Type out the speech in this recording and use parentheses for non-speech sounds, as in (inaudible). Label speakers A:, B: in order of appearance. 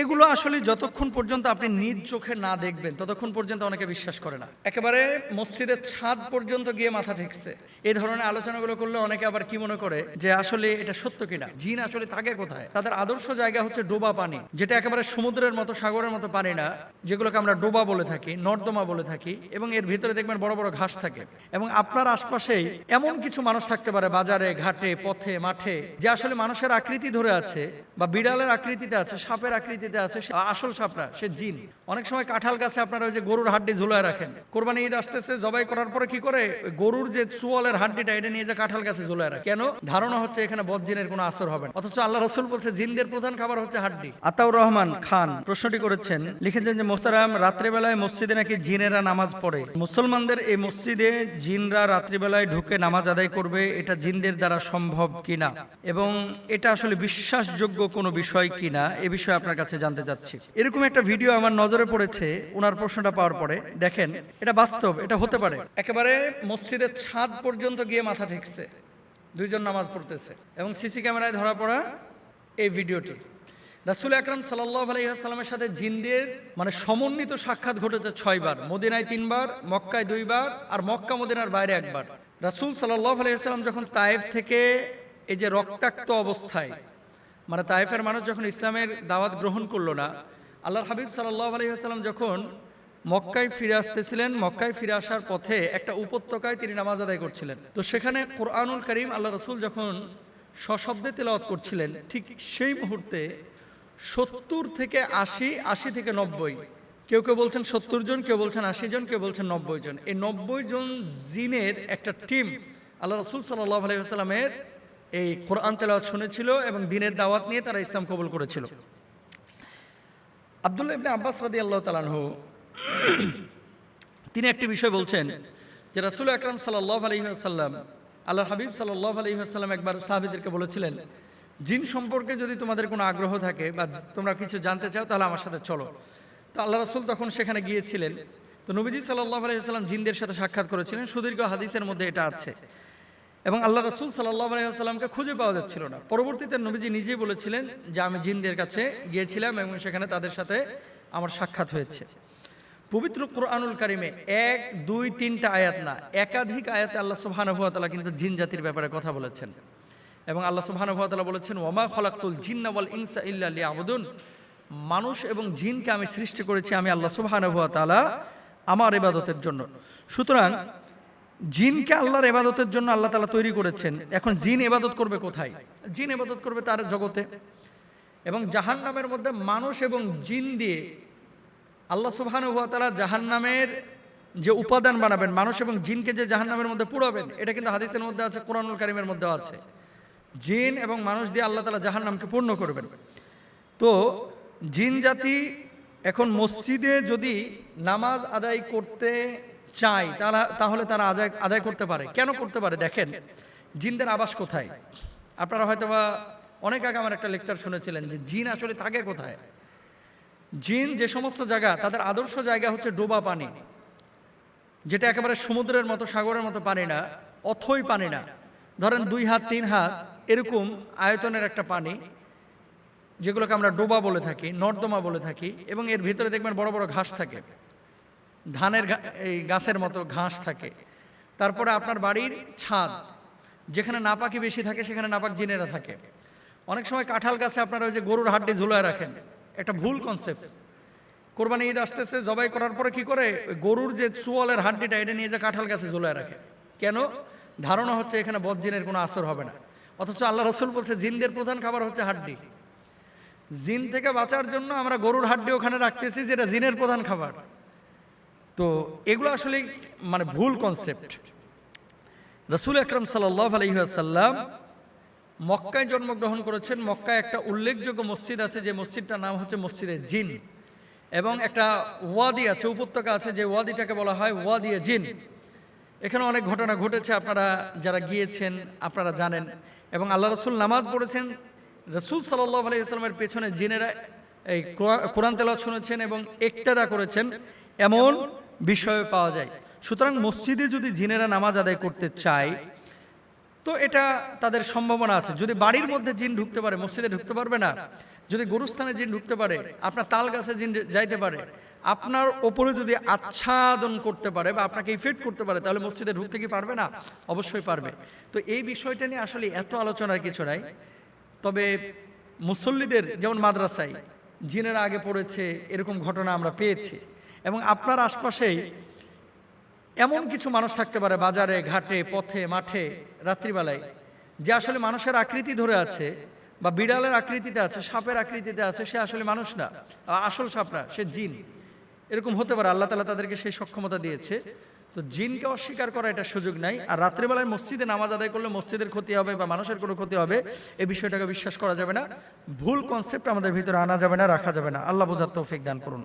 A: এগুলো আসলে যতক্ষণ পর্যন্ত আপনি নিজ চোখে না দেখবেন, ততক্ষণ পর্যন্ত অনেকে বিশ্বাস করে না। একেবারে মসজিদের ছাদ পর্যন্ত গিয়ে মাথা ঠেকছে। এই ধরনের আলোচনাগুলো করলে অনেকে আবার কি মনে করে যে আসলে এটা সত্য কিনা? জিন আসলে থাকে কোথায়? তাদের আদর্শ জায়গা হচ্ছে ডোবা পানি, যেটা একেবারে সমুদ্রের মতো, সাগরের মতো পানি না, যেগুলোকে আমরা ডোবা বলে থাকি, নর্দমা বলে থাকি, এবং এর ভিতরে দেখবেন বড় বড় ঘাস থাকে। এবং আপনার আশপাশেই এমন কিছু মানুষ থাকতে পারে বাজারে, ঘাটে, পথে, মাঠে, যে আসলে মানুষের আকৃতি ধরে আছে বা বিড়ালের আকৃতিতে আছে, সাপের আকৃতিতে আছে আসল সাপরা, সে জিন। অনেক সময় কাঁঠাল গাছে আপনারা ওই যে গরুর হাড্ডি ঝুলায় রাখেন। কোরবানি ঈদ আসতেছে, জবাই করার পরে কি করে? গরুর যে চুয়ালের হাড্ডিটা, এটা নিয়ে যে কাঁঠাল গাছে ঝুলায় রাখে। কেন? ধারণা হচ্ছে এখানে বদ জিনের কোনো আসর হবে অথচ আল্লাহ রসুল বলছে, জিনদের প্রধান খাবার হচ্ছে হাড্ডি। আতাউর রহমান খান প্রশ্নটি করেছেন, লিখেছেন যে, মোহতারাম, রাত্রেবেলায় মসজিদে নাকি জিনেরা নামাজ পড়ে? মুসলমানদের এই মসজিদে জিনরা রাত্রিবেলায় ঢুকে নামাজ আদায় করবে, এটা জিনদের দ্বারা সম্ভব কিনা? এবং এটা আসলে বিশ্বাসযোগ্য কোনো বিষয় কিনা? এ বিষয়ে আপনার কাছে জানতে চাচ্ছি। এরকম একটা ভিডিও আমার নজরে পড়েছে, ওনার প্রশ্নটা পাওয়ার পরে। দেখেন, এটা বাস্তব, এটা হতে পারে। একেবারে মসজিদের ছাদ পর্যন্ত গিয়ে মাথা ঠেকছে। দুইজন নামাজ পড়তেছে এবং সিসি ক্যামেরায় ধরা পড়া এই ভিডিওটি। রাসুল আকরাম সাল্লাহ আলহিহাস্লামের সাথে জিন্দের মানে সমন্বিত সাক্ষাৎ ঘটেছে ছয়বার। মদিনায় তিনবার, মক্কায় দুইবার, আর মক্কা মদিনার বাইরে একবার। রাসুল সাল্লাহ আলহিহাস্লাম যখন তায়েফ থেকে এই যে রক্তাক্ত অবস্থায় মানে তায়েফের মানুষ যখন ইসলামের দাওয়াত গ্রহণ করল না, আল্লাহর হাবিব সাল্লাহ আলহিহাস্লাম যখন মক্কায় ফিরে আসতেছিলেন, মক্কায় ফিরে আসার পথে একটা উপত্যকায় তিনি নামাজ আদায় করছিলেন। তো সেখানে কোরআনুল করিম আল্লাহ রসুল যখন সশব্দে তেলাওয়াত করছিলেন, ঠিক সেই মুহূর্তে সত্তর থেকে আশি আশি থেকে নব্বই, কেউ কেউ বলছেন সত্তর জন, কেউ বলছেন আশি জন, কেউ বলছেন নব্বই জন, এই নব্বই জন জিনের একটা টিম আল্লাহ রসুল সাল্লাহ আলহিহাস্লামের এই কোরআন তেলাওয়াত শুনেছিল এবং দিনের দাওয়াত নিয়ে তারা ইসলাম কবুল করেছিল। আবদুল্লাহ ইবনে আব্বাস রাদি আল্লাহ তালানহু (clears throat) তিনি একটি বিষয় বলছেন যে রাসুল আকরাম সাল্লাহ আলহিহাসাল্লাম আল্লাহ হাবিব সাল্লাহ আলহিহাসাল্লাম একবার সাহাবিদেরকে বলেছিলেন, জিন সম্পর্কে যদি তোমাদের কোনো আগ্রহ থাকে বা তোমরা কিছু জানতে চাও তাহলে আমার সাথে চলো। তো আল্লাহ রাসুল তখন সেখানে গিয়েছিলেন। তো নবীজি সাল্লাহ আলহিহাস্লাম জিনদের সাথে সাক্ষাৎ করেছিলেন। সুদীর্ঘ হাদিসের মধ্যে এটা আছে। এবং আল্লাহ রসুল সাল্লাহ আলাইসাল্লামকে খুঁজে পাওয়া যাচ্ছিল না। পরবর্তীতে নবীজি নিজেই বলেছিলেন, যে আমি জিনদের কাছে গিয়েছিলাম এবং সেখানে তাদের সাথে আমার সাক্ষাৎ হয়েছে। পবিত্র কোরআনুল কারিমে এক, দুই, তিনটা আয়াত না, একাধিক আয়াতে আল্লাহ সুবহানুভাতালা কিন্তু জিন জাতির ব্যাপারে কথা বলেছেন। এবং আল্লাহ সুবহানুভাতালা বলেছেন ওমা খলাকুল জিন্নাওয়াল ইনসা ইল্লা আবুদুন মানুষ এবং জিনকে আমি সৃষ্টি করেছি আমি আল্লাহ সুবহানুভাতালা আমার ইবাদতের জন্য। সুতরাং জিনকে আল্লাহর এবাদতের জন্য আল্লাহ তালা তৈরি করেছেন। এখন জিন এবাদত করবে কোথায়? জিন এবাদত করবে তার জগতে। এবং জাহান নামের মধ্যে মানুষ এবং জিন দিয়ে আল্লাহ সুবাহানুভাতালা জাহান নামের যে উপাদান বানাবেন মানুষ এবং জিনকে যে জাহান নামের মধ্যে পুড়াবেন এটা কিন্তু হাদিসের মধ্যে আছে কোরআনুল কারিমের মধ্যেও আছে। জিন এবং মানুষ দিয়ে আল্লাহ তালা জাহান নামকে পূর্ণ করবেন। তো জিন জাতি এখন মসজিদে যদি নামাজ আদায় করতে চায়, তারা তাহলে তারা আদায় আদায় করতে পারে। কেন করতে পারে? দেখেন, জিনদের আবাস কোথায়? আপনারা হয়তো বা অনেক আগে আমার একটা লেকচার শুনেছিলেন যে জিন আসলে থাকে কোথায়? জিন যে সমস্ত জায়গা, তাদের আদর্শ জায়গা হচ্ছে ডোবা পানি। যেটা একেবারে সমুদ্রের মতো, সাগরের মতো পানি না, অথই পানি না। ধরেন দুই হাত, তিন হাত, এরকম আয়তনের একটা পানি, যেগুলোকে আমরা ডোবা বলে থাকি, নর্দমা বলে থাকি, এবং এর ভিতরে দেখবেন বড় বড় ঘাস থাকে। ধানের এই গাছের মতো ঘাস থাকে। তারপরে আপনার বাড়ির ছাদ, যেখানে নাপাকি বেশি থাকে, সেখানে নাপাক জিনেরা থাকে। অনেক সময় কাঁঠাল গাছে আপনারা ওই যে গরুর হাড্ডি ঝুলায় রাখেন। একটা ভুল কনসেপ্ট কোরবানি ঈদ আসতেছে, জবাই করার পরে কি করে? গরুর যে চুয়ালের হাড্ডিটা, এটা নিয়ে যে কাঁঠাল গাছে ঝুলায় রাখে। কেন? ধারণা হচ্ছে এখানে বদ জিনের কোনো আসর হবে না। অথচ আল্লাহ রসুল বলছে, জিনদের প্রধান খাবার হচ্ছে হাড্ডি। জিন থেকে বাঁচার জন্য আমরা গরুর হাড্ডি ওখানে রাখতেছি, যেটা জিনের প্রধান খাবার। তো এগুলো আসলে মানে ভুল কনসেপ্ট রসুল আকরম সাল্লাহ আলহিহাসাল্লাম মক্কায় জন্মগ্রহণ করেছেন। মক্কায় একটা উল্লেখযোগ্য মসজিদ আছে, যে মসজিদটার নাম হচ্ছে মসজিদে জিন। এবং একটা ওয়াদি আছে, উপত্যকা আছে, যে ওয়াদিটাকে বলা হয় ওয়াদিয়ে জিন। এখানে অনেক ঘটনা ঘটেছে, আপনারা যারা গিয়েছেন আপনারা জানেন। এবং আল্লাহ রসুল নামাজ পড়েছেন। রসুল সাল্লাহ আলাইসলামের পেছনে জিনেরা এই কোরআন তেলা শুনেছেন এবং একতেদা করেছেন। এমন বিষয় পাওয়া যায়। সুতরাং মসজিদে যদি জিনেরা নামাজ আদায় করতে চায়, তো এটা তাদের সম্ভাবনা আছে। যদি বাড়ির মধ্যে জিন ঢুকতে পারে, মসজিদে ঢুকতে পারবে না। যদি গরুস্থানে জিন ঢুকতে পারে, আপনার তাল গাছে জিন যাইতে পারে। আপনার ওপরে যদি আচ্ছাদন করতে পারে বা আপনাকে ইফেক্ট করতে পারে, তাহলে মসজিদে ঢুকতে কি পারবে না? অবশ্যই পারবে। তো এই বিষয়টা নিয়ে আসলে এত আলোচনার কিছু নাই। তবে মুসল্লিদের, যেমন মাদ্রাসায়, জিনেরা আগে পড়েছে, এরকম ঘটনা আমরা পেয়েছি। এবং আপনার আশপাশেই এমন কিছু মানুষ থাকতে পারে বাজারে, ঘাটে, পথে, মাঠে, রাত্রিবেলায়, যে আসলে মানুষের আকৃতি ধরে আছে বা বিড়ালের আকৃতিতে আছে, সাপের আকৃতিতে আছে, সে আসলে মানুষ না, আসল সাপ না, সে জিন। এরকম হতে পারে, আল্লাহ তালা তাদেরকে সেই সক্ষমতা দিয়েছে। তো জিনকে অস্বীকার করা এটা সুযোগ নাই। আর রাত্রিবেলায় মসজিদে নামাজ আদায় করলে মসজিদের ক্ষতি হবে বা মানুষের কোনো ক্ষতি হবে এই বিষয়টাকে বিশ্বাস করা যাবে না। ভুল কনসেপ্ট আমাদের ভিতরে আনা যাবে না, রাখা যাবে না। আল্লাহ বোঝার তৌফিক দান করুন।